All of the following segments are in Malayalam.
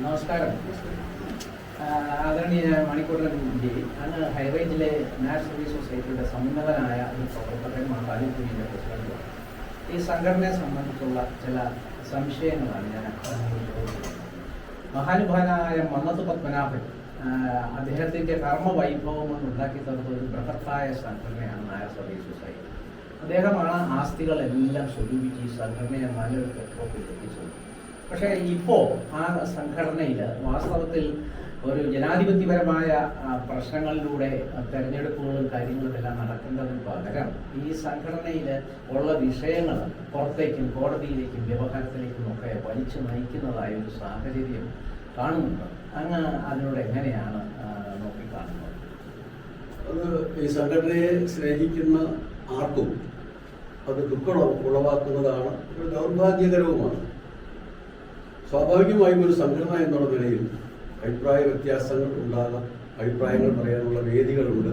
നമസ്കാരം. ആദരണീയ മണിക്കൂട്ടൻ ഞാൻ ഹൈറേഞ്ചിലെ നാഷണൽ സർവീസ് സൊസൈറ്റിയുടെ സമുന്നതനായ ഒരു പ്രവർത്തകൻ താലൂക്കിന്റെ പ്രസിഡന്റ്. ഈ സംഘടനയെ സംബന്ധിച്ചുള്ള ചില സംശയങ്ങളാണ് ഞാൻ മഹാനുഭാനായ മന്നത്ത് പത്മനാഭൻ അദ്ദേഹത്തിന്റെ കർമ്മ വൈഭവം കൊണ്ട് ഉണ്ടാക്കി തന്നത് ഒരു ബൃഹത്തായ സംഘടനയാണ് നായർ സർവീസ് സൊസൈറ്റി. അദ്ദേഹമാണ് ആസ്തികളെല്ലാം സ്വരൂപിച്ച് ഈ സംഘടനയെ നല്ലൊരു കെട്ടോപ്പിൽ എത്തിച്ചത് പക്ഷേ ഇപ്പോൾ ആ സംഘടനയിൽ വാസ്തവത്തിൽ ഒരു ജനാധിപത്യപരമായ പ്രശ്നങ്ങളിലൂടെ തെരഞ്ഞെടുപ്പുകളും കാര്യങ്ങളും എല്ലാം നടക്കേണ്ടതിന് പകരം ഈ സംഘടനയിൽ ഉള്ള വിഷയങ്ങൾ പുറത്തേക്കും കോടതിയിലേക്കും വ്യവഹാരത്തിലേക്കും ഒക്കെ വലിച്ചു നയിക്കുന്നതായ ഒരു സാഹചര്യം കാണുന്നുണ്ട്. അങ്ങ് അതിനോട് എങ്ങനെയാണ് നോക്കിക്കാണുന്നത്? അത് ഈ സംഘടനയെ സ്നേഹിക്കുന്ന ആർക്കും അത് ദുഃഖം ഉളവാക്കുന്നതാണ് ഒരു ദൗർഭാഗ്യകരവുമാണ്. സ്വാഭാവികമായും ഒരു സംഘടന എന്നുള്ള നിലയിൽ അഭിപ്രായ വ്യത്യാസങ്ങൾ ഉണ്ടാകാം. അഭിപ്രായങ്ങൾ പറയാനുള്ള വേദികളുണ്ട്.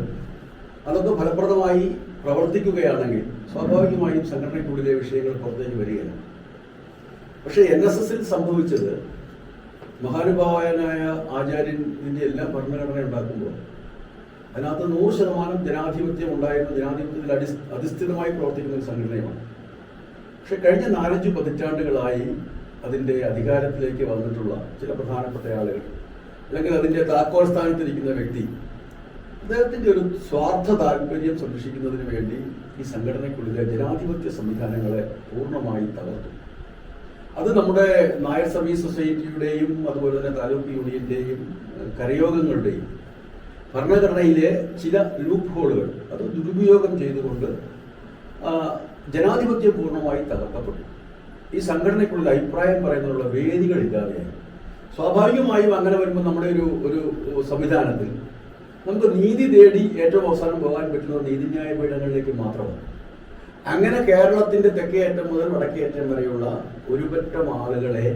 അതൊക്കെ ഫലപ്രദമായി പ്രവർത്തിക്കുകയാണെങ്കിൽ സ്വാഭാവികമായും സംഘടനയ്ക്കുള്ളിലെ വിഷയങ്ങൾ പുറത്തേക്ക് വരികയാണ്. പക്ഷേ എൻ എസ് എസിൽ സംഭവിച്ചത് മഹാനുഭാവനായ ആചാര്യൻ ഇതിന്റെ എല്ലാം ഭരണഘടന ഉണ്ടാക്കുമ്പോൾ അതിനകത്ത് നൂറ് ശതമാനം ജനാധിപത്യം ഉണ്ടായിരുന്നു ജനാധിപത്യത്തിൽ അടി അധിഷ്ഠിതമായി പ്രവർത്തിക്കുന്ന ഒരു സംഘടനയാണ് പക്ഷെ കഴിഞ്ഞ നാലഞ്ച് പതിറ്റാണ്ടുകളായി അതിന്റെ അധികാരത്തിലേക്ക് വന്നിട്ടുള്ള ചില പ്രധാനപ്പെട്ട ആളുകൾ അല്ലെങ്കിൽ അതിന്റെ താക്കോൽ സ്ഥാനത്തിരിക്കുന്ന വ്യക്തി അദ്ദേഹത്തിന്റെ ഒരു സ്വാർത്ഥ താല്പര്യം സംരക്ഷിക്കുന്നതിന് വേണ്ടി ഈ സംഘടനയ്ക്കുള്ളിലെ ജനാധിപത്യ സംവിധാനങ്ങളെ പൂർണമായി തകർത്തു. അത് നമ്മുടെ നായർ സർവീസ് സൊസൈറ്റിയുടെയും അതുപോലെ തന്നെ താലൂക്ക് യൂണിയന്റെയും കരയോഗങ്ങളുടെയും ഭരണഘടനയിലെ ചില ലൂപ്പ് ഹോളുകൾ അത് ദുരുപയോഗം ചെയ്തുകൊണ്ട് ജനാധിപത്യം പൂർണമായി തകർക്കപ്പെട്ടു. ഈ സംഘടനയ്ക്കുള്ള അഭിപ്രായം പറയുന്നതിനുള്ള വേദികളില്ലാതെയായി സ്വാഭാവികമായും അങ്ങനെ വരുമ്പോൾ നമ്മുടെ ഒരു ഒരു സംവിധാനത്തിൽ നമുക്ക് നീതി തേടി ഏറ്റവും അവസാനം പോകാൻ പറ്റുന്നത് നീതിന്യായ പീഠങ്ങളിലേക്ക് മാത്രമാണ്. അങ്ങനെ കേരളത്തിന്റെ തെക്കേയറ്റം മുതൽ വടക്കേയറ്റം വരെയുള്ള ഒരുപറ്റം ആളുകളെ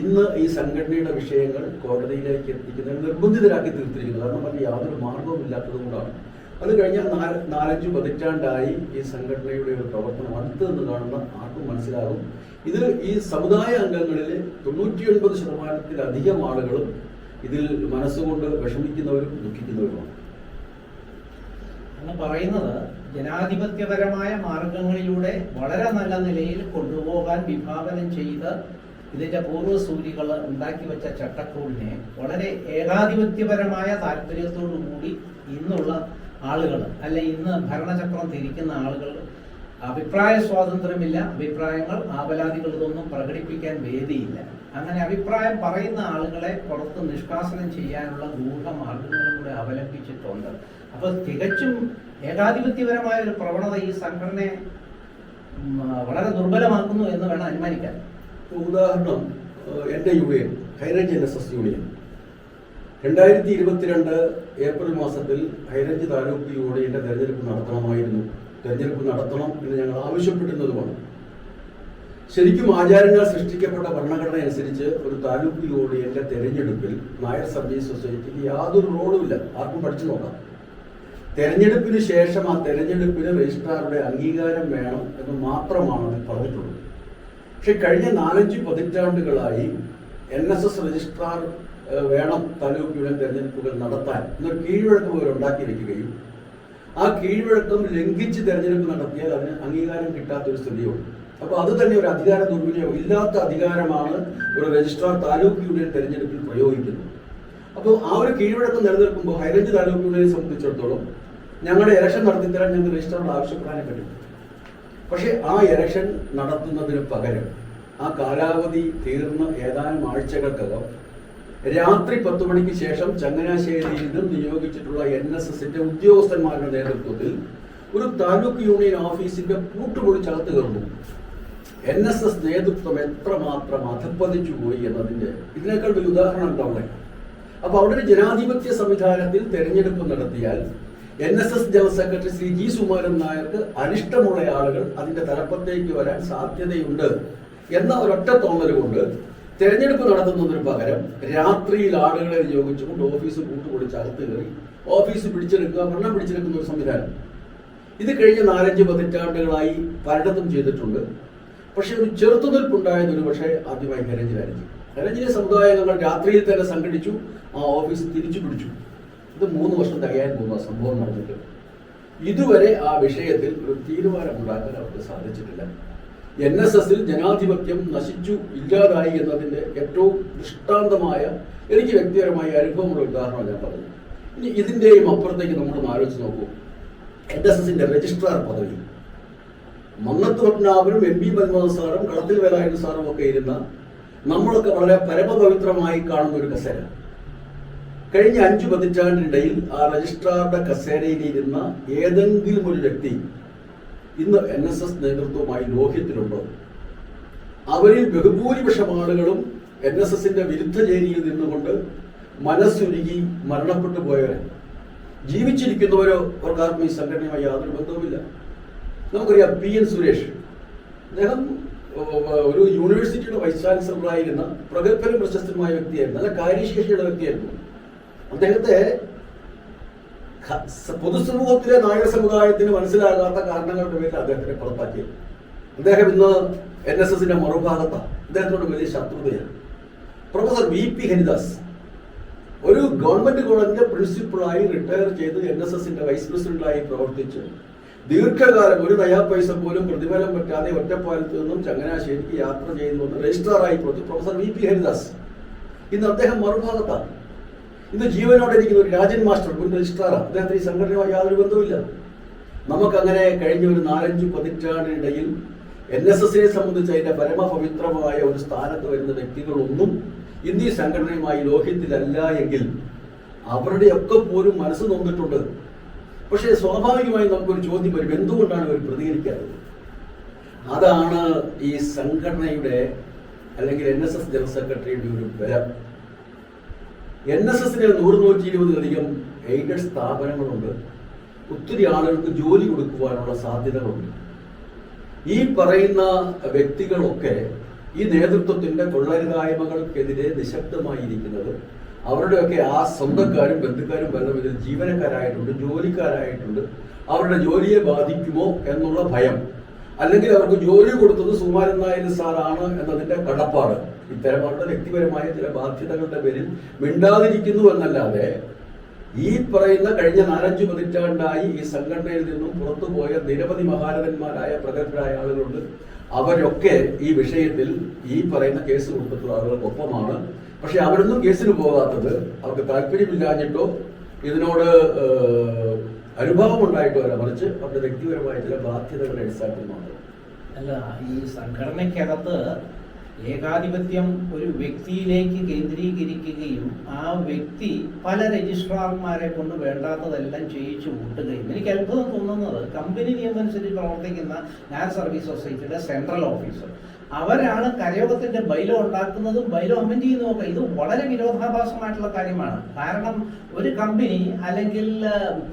ഇന്ന് ഈ സംഘടനയുടെ വിഷയങ്ങൾ കോടതിയിലേക്ക് എത്തിക്കുന്നത് നിർബന്ധിതരാക്കി തീർത്തിരിക്കുന്നത് കാരണം അതിന് യാതൊരു മാർഗവും ഇല്ലാത്തത് കൊണ്ടാണ്. അത് കഴിഞ്ഞ നാല് നാലഞ്ച് പതിറ്റാണ്ടായി ഈ സംഘടനയുടെ ഒരു പ്രവർത്തനം അടുത്തു നിന്ന് കാണുന്ന ആർക്കും മനസ്സിലാകും. ഇത് ഈ സമുദായ അംഗങ്ങളിൽ തൊണ്ണൂറ്റിയൊൻപത് ശതമാനത്തിലധികം ആളുകളും ഇതിൽ മനസ്സുകൊണ്ട് വിഷമിക്കുന്നവരും ദുഃഖിക്കുന്നവരുമാണ്. എന്ന് പറയുന്നത് ജനാധിപത്യപരമായ മാർഗങ്ങളിലൂടെ വളരെ നല്ല നിലയിൽ കൊണ്ടുപോകാൻ വിഭാവനം ചെയ്ത് ഇതിന്റെ പൂർവസൂരികൾ ഉണ്ടാക്കി വെച്ച ചട്ടക്കൂടിനെ വളരെ ഏകാധിപത്യപരമായ താല്പര്യത്തോടു കൂടി ഇന്നുള്ള ആളുകൾ അല്ലെ ഇന്ന് ഭരണചക്രം തിരിക്കുന്ന ആളുകൾ അഭിപ്രായ സ്വാതന്ത്ര്യമില്ല അഭിപ്രായങ്ങൾ ആപലാദികൾ ഇതൊന്നും പ്രകടിപ്പിക്കാൻ വേദിയില്ല. അങ്ങനെ അഭിപ്രായം പറയുന്ന ആളുകളെ പുറത്ത് നിഷ്കാസനം ചെയ്യാനുള്ള ഗൂഢമാർഗങ്ങളും കൂടെ അവലംബിച്ചിട്ടുണ്ട്. അപ്പൊ തികച്ചും ഏകാധിപത്യപരമായ ഒരു പ്രവണത ഈ സംഘടനയെ വളരെ ദുർബലമാക്കുന്നു എന്ന് വേണം അനുമാനിക്കാൻ. ഉദാഹരണം എന്റെ union high range N S S union. രണ്ടായിരത്തി ഇരുപത്തിരണ്ട് ഏപ്രിൽ മാസത്തിൽ ഹൈറേഞ്ച് താലൂക്ക് യൂണിയന്റെ തെരഞ്ഞെടുപ്പ് നടത്തണമായിരുന്നു. തെരഞ്ഞെടുപ്പ് നടത്തണം എന്ന് ഞങ്ങൾ ആവശ്യപ്പെട്ടിരുന്നതുമാണ് ശരിക്കും ആചാരങ്ങൾ സൃഷ്ടിക്കപ്പെട്ട ഭരണഘടന അനുസരിച്ച് ഒരു താലൂക്ക് യൂണിയന്റെ തെരഞ്ഞെടുപ്പിൽ നായർ സർവീസ് സൊസൈറ്റിക്ക് യാതൊരു റോളുമില്ല ആർക്കും പഠിച്ചു നോക്കാം. തെരഞ്ഞെടുപ്പിന് ശേഷം ആ തെരഞ്ഞെടുപ്പിന് രജിസ്ട്രാറുടെ അംഗീകാരം വേണം എന്ന് മാത്രമാണ് അതിൽ പറഞ്ഞിട്ടുള്ളത്. പക്ഷെ കഴിഞ്ഞ നാലഞ്ച് പതിറ്റാണ്ടുകളായി എൻ എസ് എസ് രജിസ്ട്രാർ വേണം താലൂക്ക് യൂണിയൻ തെരഞ്ഞെടുപ്പുകൾ നടത്താൻ. എന്നൊരു കീഴ്വഴക്കം അവർ ഉണ്ടാക്കി ആ കീഴ്വഴക്കം ലംഘിച്ച് തെരഞ്ഞെടുപ്പ് നടത്തിയാൽ അതിന് അംഗീകാരം കിട്ടാത്ത ഒരു സ്ഥിതിയുണ്ട്. അപ്പോൾ അത് തന്നെ ഒരു അധികാര ദുർവിനിയോഗം ഇല്ലാത്ത അധികാരമാണ് ഒരു രജിസ്ട്രാർ താലൂക്ക് യൂണിയൻ തെരഞ്ഞെടുപ്പിൽ പ്രയോഗിക്കുന്നത്. അപ്പോൾ ആ ഒരു കീഴ്വഴക്കം നിലനിൽക്കുമ്പോൾ ഹൈറേഞ്ച് താലൂക്ക് യൂണിയനെ സംബന്ധിച്ചിടത്തോളം ഞങ്ങളുടെ ഇലക്ഷൻ നടത്തിത്തരാൻ ഞങ്ങൾക്ക് രജിസ്ട്രാറിൽ ആവശ്യപ്പെടാനേ പറ്റും. പക്ഷേ ആ ഇലക്ഷൻ നടത്തുന്നതിന് പകരം ആ കാലാവധി തീർന്ന ഏതാനും ആഴ്ചകൾക്കകം രാത്രി പത്ത് മണിക്ക് ശേഷം ചങ്ങനാശ്ശേരിയിൽ നിന്നും നിയോഗിച്ചിട്ടുള്ള എൻ എസ് എസിന്റെ ഉദ്യോഗസ്ഥന്മാരുടെ നേതൃത്വത്തിൽ ഒരു താലൂക്ക് യൂണിയൻ ഓഫീസിന്റെ കൂട്ടുപൊളിച്ചകത്ത് കയറുന്നു. എൻ എസ് എസ് നേതൃത്വം എത്രമാത്രം അധപ്പതിച്ചു പോയി എന്നതിന്റെ ഇതിനേക്കാൾ വലിയ ഉദാഹരണം ഉള്ളത് അപ്പൊ അവിടെ ജനാധിപത്യ സംവിധാനത്തിൽ തെരഞ്ഞെടുപ്പ് നടത്തിയാൽ N S S general secretary Shri G Sumaran നായർക്ക് അനിഷ്ടമുള്ള ആളുകൾ അതിന്റെ തലപ്പത്തേക്ക് വരാൻ സാധ്യതയുണ്ട് എന്ന ഒരൊറ്റ തോന്നൽ കൊണ്ട് തെരഞ്ഞെടുപ്പ് നടത്തുന്നതിന് പകരം രാത്രിയിൽ ആളുകളെ നിയോഗിച്ചുകൊണ്ട് ഓഫീസ് കൂട്ടുപൊളിച്ച് അകത്ത് കയറി ഓഫീസ് പിടിച്ചെടുക്കുക ഭരണം പിടിച്ചെടുക്കുന്ന ഒരു സംവിധാനം. ഇത് കഴിഞ്ഞ നാലഞ്ച് പതിറ്റാണ്ടുകളായി പലയിടത്തും ചെയ്തിട്ടുണ്ട്. പക്ഷെ ഒരു ചെറുത്തുനിൽപ്പുണ്ടായത് ഒരു പക്ഷേ ആദ്യമായി ഹൈറേഞ്ചിലായിരിക്കും ഹൈറേഞ്ചിലെ സമുദായങ്ങൾ രാത്രിയിൽ തന്നെ സംഘടിച്ചു ആ ഓഫീസ് തിരിച്ചു പിടിച്ചു. ഇത് മൂന്ന് വർഷം തികയാൻ പോകുന്ന സംഭവം നടന്നിട്ട് ഇതുവരെ ആ വിഷയത്തിൽ ഒരു തീരുമാനമുണ്ടാക്കാൻ അവർക്ക് സാധിച്ചിട്ടില്ല. എൻ എസ് എസിൽ ജനാധിപത്യം നശിച്ചു ഇല്ലാതായി എന്നതിന്റെ ഏറ്റവും ദൃഷ്ടാന്തമായ എനിക്ക് വ്യക്തിപരമായ അനുഭവമുള്ള ഉദാഹരണം ഞാൻ പറഞ്ഞു ഇനി ഇതിന്റെയും അപ്പുറത്തേക്ക് നമ്മൾ ആലോചിച്ച് നോക്കൂ. എൻ എസ് എസിന്റെ രജിസ്ട്രാർ പദവി. മന്നത്ത് പത്മനാഭനും എം പി മൻമോഹൻ സാറും കളത്തിൽ വേലായുധ സാറും ഒക്കെ ഇരുന്ന നമ്മളൊക്കെ വളരെ പരമപവിത്രമായി കാണുന്ന ഒരു കസേര. കഴിഞ്ഞ അഞ്ചു പതിറ്റാണ്ടിനിടയിൽ ആ രജിസ്ട്രാറുടെ കസേരയിലിരുന്ന ഏതെങ്കിലും ഒരു വ്യക്തി ഇന്ന് എൻ എസ് എസ് നേതൃത്വവുമായി ലോഹ്യത്തിലുണ്ടോ? അവരിൽ ബഹുഭൂരിപക്ഷം ആളുകളും എൻ എസ് എസിന്റെ വിരുദ്ധ ചേരിയിൽ നിന്നുകൊണ്ട് മനസ്സുരുകി മരണപ്പെട്ടു പോയവരെ. ജീവിച്ചിരിക്കുന്നവരോ അവർക്കാർക്കും ഈ സംഘടനയുമായി യാതൊരു ബന്ധവുമില്ല. നമുക്കറിയാം പി എൻ സുരേഷ്. അദ്ദേഹം ഒരു യൂണിവേഴ്സിറ്റിയുടെ വൈസ് ചാൻസലറായിരുന്ന പ്രഗത്ഭരും പ്രശസ്തനുമായ വ്യക്തിയായിരുന്നു. നല്ല കാര്യശേഷിയുള്ള വ്യക്തിയായിരുന്നു. അദ്ദേഹത്തെ പൊതുസമൂഹത്തിലെ നായക സമുദായത്തിന് മനസ്സിലാകാത്ത കാരണങ്ങളുടെ പേരിൽ അദ്ദേഹത്തിനെ പുറത്താക്കിയത്. അദ്ദേഹം ഇന്ന് എൻ എസ് എസിന്റെ മറുഭാഗത്താണ് അദ്ദേഹത്തിനോട് വലിയ ശത്രുതയാണ്. പ്രൊഫസർ വി പി ഹരിദാസ് ഒരു ഗവൺമെന്റ് കോളേജിന്റെ പ്രിൻസിപ്പളായി റിട്ടയർ ചെയ്ത് എൻ എസ് എസിന്റെ വൈസ് പ്രസിഡന്റായി പ്രവർത്തിച്ച് ദീർഘകാലം ഒരു നയാ പൈസ പോലും പ്രതിഫലം പറ്റാതെ ഒറ്റപ്പാലത്ത് നിന്നും ചങ്ങനാശ്ശേരിക്ക് യാത്ര ചെയ്തു വന്ന് രജിസ്ട്രാറായി പ്രൊഫസർ വി പി ഹരിദാസ്. ഇന്ന് അദ്ദേഹം മറുഭാഗത്താണ് ഇന്ന് ജീവനോടെ ഇരിക്കുന്ന ഒരു രാജൻ മാസ്റ്റർ മുൻ രജിസ്ട്രാർ അദ്ദേഹത്തിന് ഈ സംഘടനയുമായി യാതൊരു ബന്ധവുമില്ല. നമുക്കങ്ങനെ കഴിഞ്ഞ ഒരു നാലഞ്ച് പതിറ്റാണ്ടിനിടയിൽ എൻ എസ് എസിനെ സംബന്ധിച്ച് അതിന്റെ പരമപവിത്രമായ ഒരു സ്ഥാനത്ത് വരുന്ന വ്യക്തികളൊന്നും ഇന്ന് ഈ സംഘടനയുമായി ലോഹ്യത്തിലല്ല എങ്കിൽ അവരുടെയൊക്കെ പോലും മനസ്സ് നോന്നിട്ടുണ്ട് പക്ഷേ സ്വാഭാവികമായും നമുക്കൊരു ചോദ്യം വരും. എന്തുകൊണ്ടാണ് ഇവർ പ്രതികരിക്കാത്തത്? അതാണ് ഈ സംഘടനയുടെ അല്ലെങ്കിൽ എൻ എസ് എസ് ജനറൽ സെക്രട്ടറിയുടെ ഒരു ബലം. എൻ എസ് എസിന് നൂറ് നൂറ്റി ഇരുപതിലധികം എയ്ഡഡ് സ്ഥാപനങ്ങളുണ്ട്. ഒത്തിരി ആളുകൾക്ക് ജോലി കൊടുക്കുവാനുള്ള സാധ്യതകളുണ്ട്. ഈ പറയുന്ന വ്യക്തികളൊക്കെ ഈ നേതൃത്വത്തിന്റെ കൊള്ളരുതായ്മകൾക്കെതിരെ നിശബ്ദമായിരിക്കുന്നത് അവരുടെയൊക്കെ ആ സ്വന്തക്കാരും ബന്ധുക്കാരും വല്ലതും ഇതിൽ ജീവനക്കാരായിട്ടുണ്ട് ജോലിക്കാരായിട്ടുണ്ട്. അവരുടെ ജോലിയെ ബാധിക്കുമോ എന്നുള്ള ഭയം. അല്ലെങ്കിൽ അവർക്ക് ജോലി കൊടുത്തത് സുമാരൻ നായർ സാറാണ് എന്നതിന്റെ കടപ്പാട്. ഇത്തരം അവരുടെ വ്യക്തിപരമായ ചില ബാധ്യതകളുടെ പേരിൽ മിണ്ടാതിരിക്കുന്നു എന്നല്ലാതെ ഈ പറയുന്ന കഴിഞ്ഞ നാലഞ്ച് പതിറ്റാണ്ടായി ഈ സംഘടനയിൽ നിന്നും പുറത്തുപോയ നിരവധി മഹാരഥന്മാരായ പ്രഗത്ഭരായ ആളുകളുണ്ട്. അവരൊക്കെ ഈ വിഷയത്തിൽ ഈ പറയുന്ന കേസ് കൊടുത്തിട്ടുള്ള ആളുകൾക്കൊപ്പമാണ്. പക്ഷെ അവരൊന്നും കേസിന് പോകാത്തത് അവർക്ക് താല്പര്യമില്ലാഞ്ഞിട്ടോ ഇതിനോട് അനുഭവം ഉണ്ടായിട്ട് വരാം. മറിച്ച് അവരുടെ വ്യക്തിപരമായ ചില ബാധ്യതകളുടെ അടിസ്ഥാനത്തിൽ മാത്രം. അല്ല ഈ സംഘടനയ്ക്കകത്ത് ഏകാധിപത്യം ഒരു വ്യക്തിയിലേക്ക് കേന്ദ്രീകരിക്കുകയും ആ വ്യക്തി പല രജിസ്ട്രാർമാരെ കൊണ്ട് വേണ്ടാത്തതെല്ലാം ചെയ്യിച്ചു കൂട്ടുകയും എനിക്ക് അത്ഭുതം തോന്നുന്നത് കമ്പനി നിയമം അനുസരിച്ച് പ്രവർത്തിക്കുന്ന നാഷണൽ സർവീസ് സൊസൈറ്റിയുടെ സെൻട്രൽ ഓഫീസർ. അവരാണ് കരയോഗത്തിന്റെ ബൈലോ ഉണ്ടാക്കുന്നതും ബൈലോ അമെന്റ് ചെയ്യുന്നതും ഒക്കെ. ഇത് വളരെ വിരോധാഭാസമായിട്ടുള്ള കാര്യമാണ്. കാരണം ഒരു കമ്പനി അല്ലെങ്കിൽ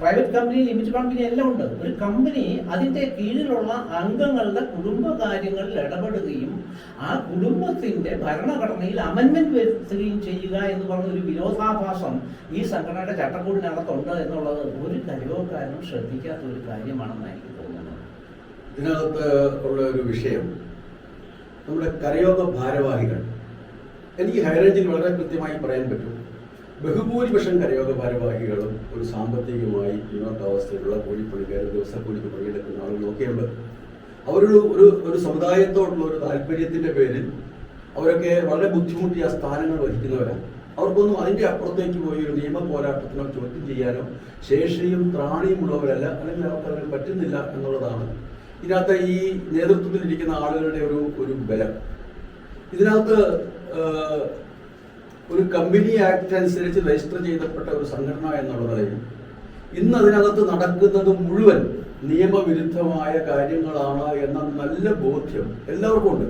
പ്രൈവറ്റ് കമ്പനി ലിമിറ്റഡ് കമ്പനി എല്ലാം ഉണ്ട്. ഒരു കമ്പനി അതിന്റെ കീഴിലുള്ള അംഗങ്ങളുടെ കുടുംബകാര്യങ്ങളിൽ ഇടപെടുകയും ആ കുടുംബത്തിന്റെ ഭരണഘടനയിൽ അമെന്മെന്റ് വരുത്തുകയും ചെയ്യുക എന്ന് പറഞ്ഞ ഒരു വിരോധാഭാസം ഈ സംഘടനയുടെ ചട്ടക്കൂടിനകത്തുണ്ട് എന്നുള്ളത് ഒരു കരയോഗക്കാരനും ശ്രദ്ധിക്കാത്ത ഒരു കാര്യമാണെന്നായിരിക്കും ഇതിനകത്ത് ഉള്ള ഒരു വിഷയം നമ്മുടെ കരയോഗ ഭാരവാഹികൾ. എനിക്ക് ഹൈറേഞ്ചിൽ വളരെ കൃത്യമായി പറയാൻ പറ്റും. ബഹുഭൂരിപക്ഷം കരയോഗ ഭാരവാഹികളും ഒരു സാമ്പത്തികമായി പിന്നോട്ടാവസ്ഥയിലുള്ള കൂലിപ്പണിക്കാരും ദിവസക്കൂലിക്ക് പണിയെടുക്കുന്ന ആളുകളൊക്കെയുണ്ട് അവരൊരു ഒരു ഒരു സമുദായത്തോടുള്ള ഒരു താല്പര്യത്തിന്റെ പേരിൽ അവരൊക്കെ വളരെ ബുദ്ധിമുട്ടി ആ സ്ഥാനങ്ങൾ വഹിക്കുന്നവരാണ് അവർക്കൊന്നും അതിന്റെ അപ്പുറത്തേക്ക് പോയി ഒരു നിയമ പോരാട്ടത്തിനോ ചോദ്യം ചെയ്യാനോ ശേഷിയും ത്രാണിയും ഉള്ളവരല്ല. അല്ലെങ്കിൽ അവർക്ക് അതിന് പറ്റുന്നില്ല എന്നുള്ളതാണ് ഇതിനകത്ത് ഈ നേതൃത്വത്തിലിരിക്കുന്ന ആളുകളുടെ ഒരു ഒരു ബലം. ഇതിനകത്ത് ഒരു കമ്പനി ആക്ട് അനുസരിച്ച് രജിസ്റ്റർ ചെയ്തപ്പെട്ട ഒരു സംഘടന എന്നുള്ള നിലയിൽ ഇന്ന് അതിനകത്ത് നടക്കുന്നത് മുഴുവൻ നിയമവിരുദ്ധമായ കാര്യങ്ങളാണ് എന്ന നല്ല ബോധ്യം എല്ലാവർക്കും ഉണ്ട്.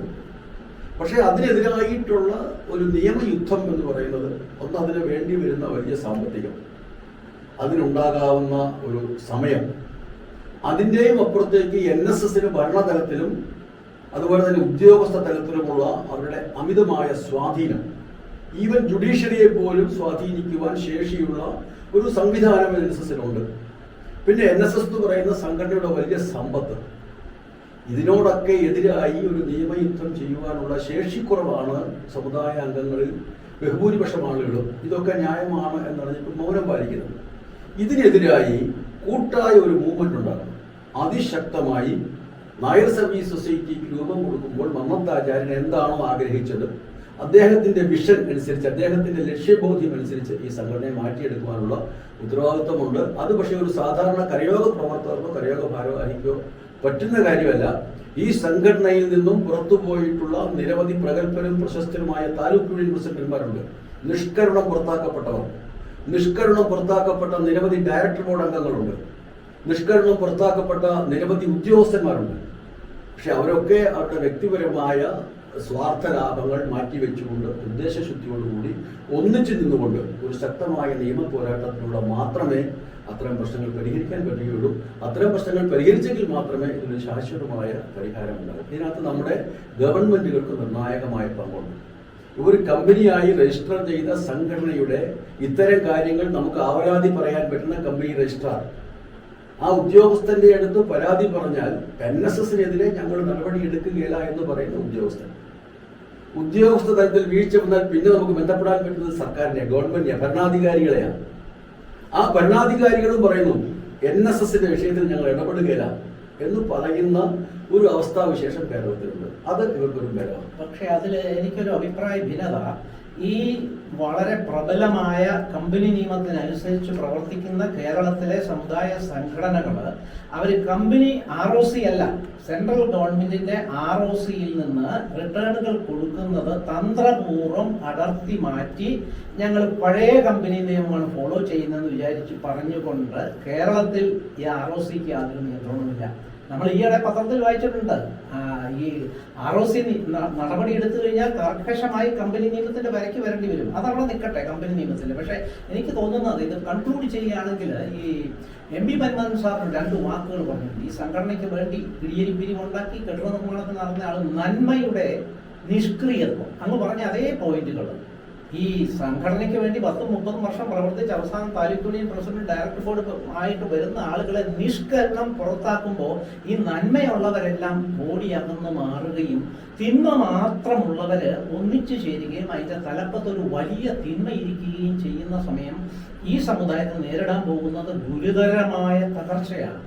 പക്ഷേ അതിനെതിരായിട്ടുള്ള ഒരു നിയമയുദ്ധം എന്ന് പറയുന്നത് ഒന്ന് അതിന് വേണ്ടി വരുന്ന വലിയ സാമ്പത്തികം. അതിനുണ്ടാകാവുന്ന ഒരു സമയം. അതിന്റെയും അപ്പുറത്തേക്ക് എൻ എസ് എസിന് ഭരണതലത്തിലും അതുപോലെ തന്നെ ഉദ്യോഗസ്ഥ തലത്തിലുമുള്ള അവരുടെ അമിതമായ സ്വാധീനം. ഈവൻ ജുഡീഷ്യറിയെ പോലും സ്വാധീനിക്കുവാൻ ശേഷിയുള്ള ഒരു സംവിധാനം എൻ എസ് എസിനുണ്ട്. പിന്നെ എൻ എസ് എസ് എന്ന് പറയുന്ന സംഘടനയുടെ വലിയ സമ്പത്ത്. ഇതിനോടൊക്കെ എതിരായി ഒരു നിയമയുദ്ധം ചെയ്യുവാനുള്ള ശേഷിക്കുറവാണ് സമുദായ അംഗങ്ങളിൽ ബഹുഭൂരിപക്ഷം ആളുകളും. ഇതൊക്കെ ന്യായമാണ് എന്നറിഞ്ഞിട്ട് മൗനം പാലിക്കുന്നത്. ഇതിനെതിരായി കൂട്ടായ ഒരു മൂവ്മെന്റ് ഉണ്ടാകും. അതിശക്തമായി നായർ സർവീസ് സൊസൈറ്റിക്ക് രൂപം കൊടുക്കുമ്പോൾ മമ്മത്താചാര്യൻ എന്താണോ ആഗ്രഹിച്ചത് അദ്ദേഹത്തിന്റെ വിഷൻ അനുസരിച്ച് അദ്ദേഹത്തിന്റെ ലക്ഷ്യബോധ്യം അനുസരിച്ച് ഈ സംഘടനയെ മാറ്റിയെടുക്കുവാനുള്ള ഉത്തരവാദിത്വമുണ്ട്. അത് പക്ഷേ ഒരു സാധാരണ കരയോഗ പ്രവർത്തകർക്കോ കരയോഗ ഭാരവാഹിക്കോ പറ്റുന്ന കാര്യമല്ല. ഈ സംഘടനയിൽ നിന്നും പുറത്തുപോയിട്ടുള്ള നിരവധി പ്രഗത്ഭരും പ്രശസ്തരുമായ താലൂക്ക് യൂണിയൻ പ്രസിഡന്റുമാരുണ്ട്. നിഷ്കരണം പുറത്താക്കപ്പെട്ടവർ. നിഷ്കരണം പുറത്താക്കപ്പെട്ട നിരവധി ഡയറക്ടർ ബോർഡ് അംഗങ്ങളുണ്ട്. നിഷ്കരണം പുറത്താക്കപ്പെട്ട നിരവധി ഉദ്യോഗസ്ഥന്മാരുണ്ട്. പക്ഷെ അവരൊക്കെ അവരുടെ വ്യക്തിപരമായ സ്വാർത്ഥ ലാഭങ്ങൾ മാറ്റിവെച്ചുകൊണ്ട് ഉദ്ദേശശുദ്ധിയോടുകൂടി ഒന്നിച്ചു നിന്നുകൊണ്ട് ഒരു ശക്തമായ നിയമ പോരാട്ടത്തിലൂടെ മാത്രമേ അത്തരം പ്രശ്നങ്ങൾ പരിഹരിക്കാൻ പറ്റുകയുള്ളൂ. അത്തരം പ്രശ്നങ്ങൾ പരിഹരിച്ചെങ്കിൽ മാത്രമേ ഇതിന് ശാശ്വതമായ പരിഹാരം ഉണ്ടാകും ഇതിനകത്ത് നമ്മുടെ ഗവൺമെന്റുകൾക്ക് നിർണായകമായ പങ്കുണ്ട്. ഒരു കമ്പനിയായി രജിസ്റ്റർ ചെയ്ത സംഘടനയുടെ ഇത്തരം കാര്യങ്ങൾ നമുക്ക് അപരാധി പറയാൻ പറ്റുന്ന കമ്പനി രജിസ്ട്രാർ ആ ഉദ്യോഗസ്ഥന്റെ അടുത്ത് പരാതി പറഞ്ഞാൽ എൻ എസ് എസിനെതിരെ ഞങ്ങൾ നടപടി എടുക്കുകയില്ല എന്ന് പറയുന്ന ഉദ്യോഗസ്ഥൻ. ഉദ്യോഗസ്ഥ തലത്തിൽ വീഴ്ച വന്നാൽ പിന്നെ നമുക്ക് ബന്ധപ്പെടാൻ പറ്റുന്നത് സർക്കാരിനെ ഗവൺമെന്റിനെ ഭരണാധികാരികളെയാണ്. ആ ഭരണാധികാരികളും പറയുന്നു എൻ എസ് എസിന്റെ വിഷയത്തിൽ ഞങ്ങൾ ഇടപെടുകയില്ല. എന്ന് പറയുന്ന ഒരു അവസ്ഥാവിശേഷം കേരളത്തിലുണ്ട്. അത് ഇവർക്കൊരു ഭേദമാണ് പക്ഷേ അതിൽ എനിക്കൊരു അഭിപ്രായ ഭിന്നത ഈ വളരെ പ്രബലമായ കമ്പനി നിയമത്തിനനുസരിച്ച് പ്രവർത്തിക്കുന്ന കേരളത്തിലെ സമുദായ സംഘടനകൾ അവർ കമ്പനി ആർ ഒ സി അല്ല സെൻട്രൽ ഗവൺമെന്റിന്റെ ആർ ഒ സിയിൽ നിന്ന് റിട്ടേണുകൾ കൊടുക്കുന്നത് തന്ത്രപൂർവം അടർത്തി മാറ്റി ഞങ്ങൾ പഴയ കമ്പനി നിയമമാണ് ഫോളോ ചെയ്യുന്നതെന്ന് വിചാരിച്ച് പറഞ്ഞുകൊണ്ട് കേരളത്തിൽ ഈ ആർ ഒ സിക്ക് യാതൊരു നിയന്ത്രണവുമില്ല. നമ്മൾ ഈയിടെ പത്രത്തിൽ വായിച്ചിട്ടുണ്ട്. ഈ ആർ ഒ സി നടപടി എടുത്തു കഴിഞ്ഞാൽ കർക്കശമായി കമ്പനി നിയമത്തിന്റെ വരയ്ക്ക് വരേണ്ടി വരും. അതവിടെ നിൽക്കട്ടെ കമ്പനി നിയമത്തിൽ. പക്ഷേ എനിക്ക് തോന്നുന്നത് ഇത് കൺക്ലൂഡ് ചെയ്യുകയാണെങ്കിൽ ഈ എം പി പരിമാൻ സാറിന് രണ്ട് വാക്കുകൾ പറഞ്ഞു ഈ സംഘടനയ്ക്ക് വേണ്ടി പിടിയരി പിരിവുണ്ടാക്കി കെട്ടിട നിർമ്മാണത്തിന് നടന്ന ആൾ നന്മയുടെ നിഷ്ക്രിയത്വം. അങ്ങ് പറഞ്ഞ അതേ പോയിന്റുകൾ ഈ സംഘടനയ്ക്ക് വേണ്ടി പത്തും മുപ്പതും വർഷം പ്രവർത്തിച്ച് അവസാനം taluk union president director board ആയിട്ട് വരുന്ന ആളുകളെ നിഷ്കരണം പുറത്താക്കുമ്പോൾ ഈ നന്മയുള്ളവരെല്ലാം കൂടി അകന്ന് മാറുകയും തിന്മ മാത്രമുള്ളവര് ഒന്നിച്ചു ചേരുകയും അതിന്റെ തലപ്പത്തൊരു വലിയ തിന്മ ഇരിക്കുകയും ചെയ്യുന്ന സമയം ഈ സമുദായത്തെ നേരിടാൻ പോകുന്നത് ഗുരുതരമായ തകർച്ചയാണ്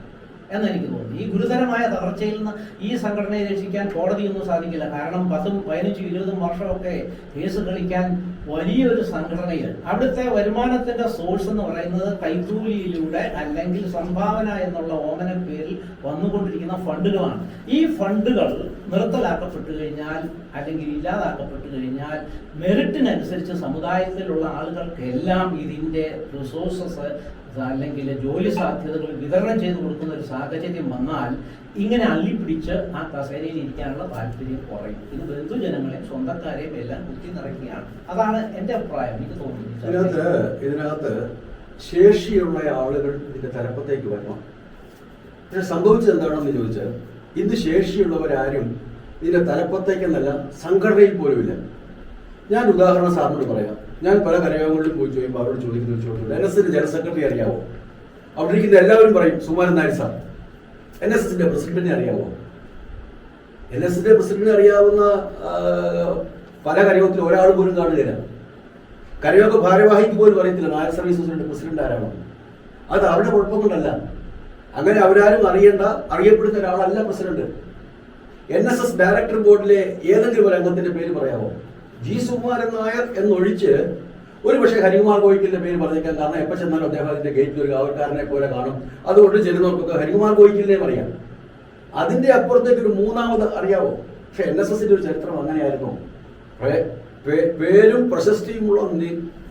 എന്നെനിക്ക് തോന്നുന്നു. ഈ ഗുരുതരമായ തകർച്ചയിൽ നിന്ന് ഈ സംഘടനയെ രക്ഷിക്കാൻ കോടതിയൊന്നും സാധിക്കില്ല. കാരണം പത്തും പതിനഞ്ചും ഇരുപതും വർഷമൊക്കെ കേസ് കളിക്കാൻ വലിയൊരു സംഘടനയാണ് അവിടുത്തെ വരുമാനത്തിന്റെ സോഴ്സ് എന്ന് പറയുന്നത് കൈക്കൂലിയിലൂടെ അല്ലെങ്കിൽ സംഭാവന എന്നുള്ള ഓമന പേരിൽ വന്നുകൊണ്ടിരിക്കുന്ന ഫണ്ടുകളാണ്. ഈ ഫണ്ടുകൾ നിർത്തലാക്കപ്പെട്ടു കഴിഞ്ഞാൽ അല്ലെങ്കിൽ ഇല്ലാതാക്കപ്പെട്ടു കഴിഞ്ഞാൽ മെറിറ്റിനനുസരിച്ച് സമുദായത്തിലുള്ള ആളുകൾക്കെല്ലാം ഇതിന്റെ റിസോഴ്സസ് അല്ലെങ്കിൽ ജോലി സാധ്യതകൾ വിതരണം ചെയ്ത് കൊടുക്കുന്ന ഒരു സാഹചര്യം വന്നാൽ ഇങ്ങനെ അള്ളിപ്പിടിച്ച് ആ കസേരയിൽ ഇരിക്കാനുള്ള താല്പര്യം കുറയും. ഇത് ബന്ധുജനങ്ങളെ സ്വന്തക്കാരെയും എല്ലാം കുത്തി നിറയ്ക്കുകയാണ്. അതാണ് എന്റെ അഭിപ്രായം. എനിക്ക് ഇതിനകത്ത് തോന്നുന്നത്. ഇതിനകത്ത് ശേഷിയുള്ള ആളുകൾ ഇതിന്റെ തലപ്പത്തേക്ക് വരണം. പക്ഷെ സംഭവിച്ചത് എന്താണെന്ന് ചോദിച്ചാൽ ഇന്ന് ശേഷിയുള്ളവരാരും ഇതിന്റെ തലപ്പത്തേക്കെന്നല്ല സംഘടനയിൽ പോലുമില്ല. ഞാൻ ഉദാഹരണം സാറിനോട് പറയാം. ഞാൻ പല കരയോഗങ്ങളിലും പോയി ചോദിക്കുമ്പോൾ അവരോട് ചോദിക്കുന്ന ഒരു എൻ എസ് ജനറൽ സെക്രട്ടറി അറിയാവോ? അവിടെ ഇരിക്കുന്ന എല്ലാവരും പറയും Sumaran Nair sir N S എസിന്റെ പ്രസിഡന്റിനെ അറിയാവോ? എൻ എസ് എസിന്റെ പ്രസിഡന്റിനെ അറിയാവുന്ന പല കരയോഗത്തിൽ ഒരാൾ പോലും കാണുകയില്ല. കരയോഗ ഭാരവാഹിക്ക് പോലും അറിയത്തില്ല നായർ സർവീസ് പ്രസിഡന്റ് ആരാണോ അത് അവരുടെ കുഴപ്പം കൊണ്ടല്ല അങ്ങനെ അവരാരും അറിയേണ്ട അറിയപ്പെടുന്ന ഒരാളല്ല president. N S S director ബോർഡിലെ ഏതെങ്കിലും ഒരു അംഗത്തിന്റെ പേര് പറയാമോ ജി സുകുമാരൻ നായർ എന്നൊഴിച്ച് ഒരു പക്ഷേ ഹരികുമാർ കോയിക്കലിന്റെ പേര് പറഞ്ഞേക്കാം. കാരണം എപ്പോൾ ചെന്നാലും അദ്ദേഹം അതിന്റെ ഗേറ്റിൽ ഒരു കാവൽക്കാരനെ പോലെ കാണും. അതുകൊണ്ട് ചെല്ലുന്നവർക്കൊക്കെ ഹരികുമാർ കോയിക്കലിനെ പറയാം. അതിന്റെ അപ്പുറത്തേക്ക് ഒരു മൂന്നാമത് അറിയാവോ? പക്ഷെ എൻ എസ് എസിന്റെ ഒരു ചരിത്രം അങ്ങനെയായിരുന്നു. പേരും പ്രശസ്തിയുമുള്ള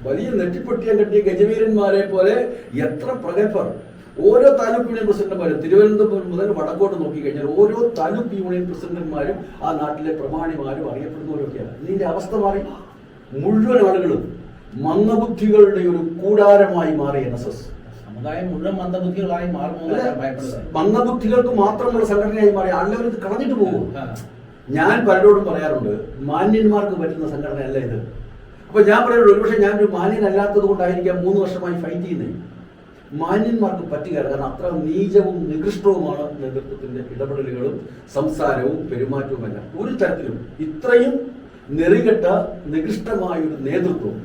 വലിയ നെറ്റിപ്പൊട്ടിയാൻ കെട്ടിയ ഗജവീരന്മാരെ പോലെ എത്ര പ്രഗത്ഭർ. ഓരോ താലൂക്ക് യൂണിയൻ പ്രസിഡന്റുമാരും തിരുവനന്തപുരം മുതൽ വടക്കോട്ട് നോക്കിക്കഴിഞ്ഞാൽ ഓരോ താലൂക്ക് യൂണിയൻ പ്രസിഡന്റുമാരും ആ നാട്ടിലെ പ്രമാണിമാരും അറിയപ്പെടുന്നവരൊക്കെയാണ്. ഇതിന്റെ അവസ്ഥ മാറി. മുഴുവൻ ആളുകളും മന്ദബുദ്ധികളുടെ ഒരു കൂടാരമായി മാറി എൻ എസ് എസ്. സമുദായം മുഴുവൻ മന്ദബുദ്ധികളായി മാറുന്നു മന്ദബുദ്ധികൾക്ക് മാത്രമുള്ള സംഘടനയായി മാറി. എല്ലാവരും ഇത് കളഞ്ഞിട്ട് പോകും. ഞാൻ പലരോടും പറയാറുണ്ട് മാന്യന്മാർക്ക് പറ്റുന്ന സംഘടനയല്ല ഇത്. അപ്പൊ ഞാൻ പറയുന്നത് ഒരുപക്ഷെ ഞാനൊരു ഒരു മാന്യനല്ലാത്തത് കൊണ്ടായിരിക്കാം മൂന്ന് വർഷമായി ഫൈറ്റ് ചെയ്യുന്നത് മാന്യന്മാർക്ക് പറ്റുകയില്ല കാരണം അത്ര നീചവും നികൃഷ്ടവുമാണ് നേതൃത്വത്തിന്റെ ഇടപെടലുകളും സംസാരവും പെരുമാറ്റവും എല്ലാം ഒരു തരത്തിലും ഇത്രയും നെറികെട്ട നികൃഷ്ടമായ ഒരു നേതൃത്വം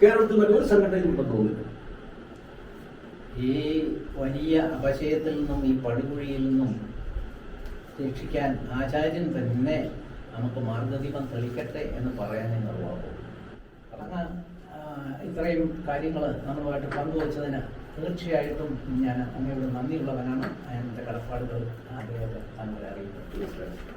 കേരളത്തിൽ മറ്റൊരു സംഘടനയിൽ ഉണ്ടെന്ന് തോന്നുന്നില്ല. ഈ വലിയ അപശയത്തിൽ നിന്നും ഈ പടുകുഴിയിൽ നിന്നും രക്ഷിക്കാൻ ആചാര്യൻ തന്നെ നമുക്ക് മാർഗദീപം തെളിക്കട്ടെ എന്ന് പറയാൻ ഞാൻ ഉറവാക്കും ആ, ഇത്രയും കാര്യങ്ങൾ നമ്മളുമായിട്ട് പങ്കുവച്ചതിന് തീർച്ചയായിട്ടും ഞാൻ അങ്ങയോട് നന്ദിയുള്ളവനാണ്. അങ്ങനത്തെ കടപ്പാടുകൾ അദ്ദേഹത്തെ താങ്കളെ അറിയിക്കുന്നു.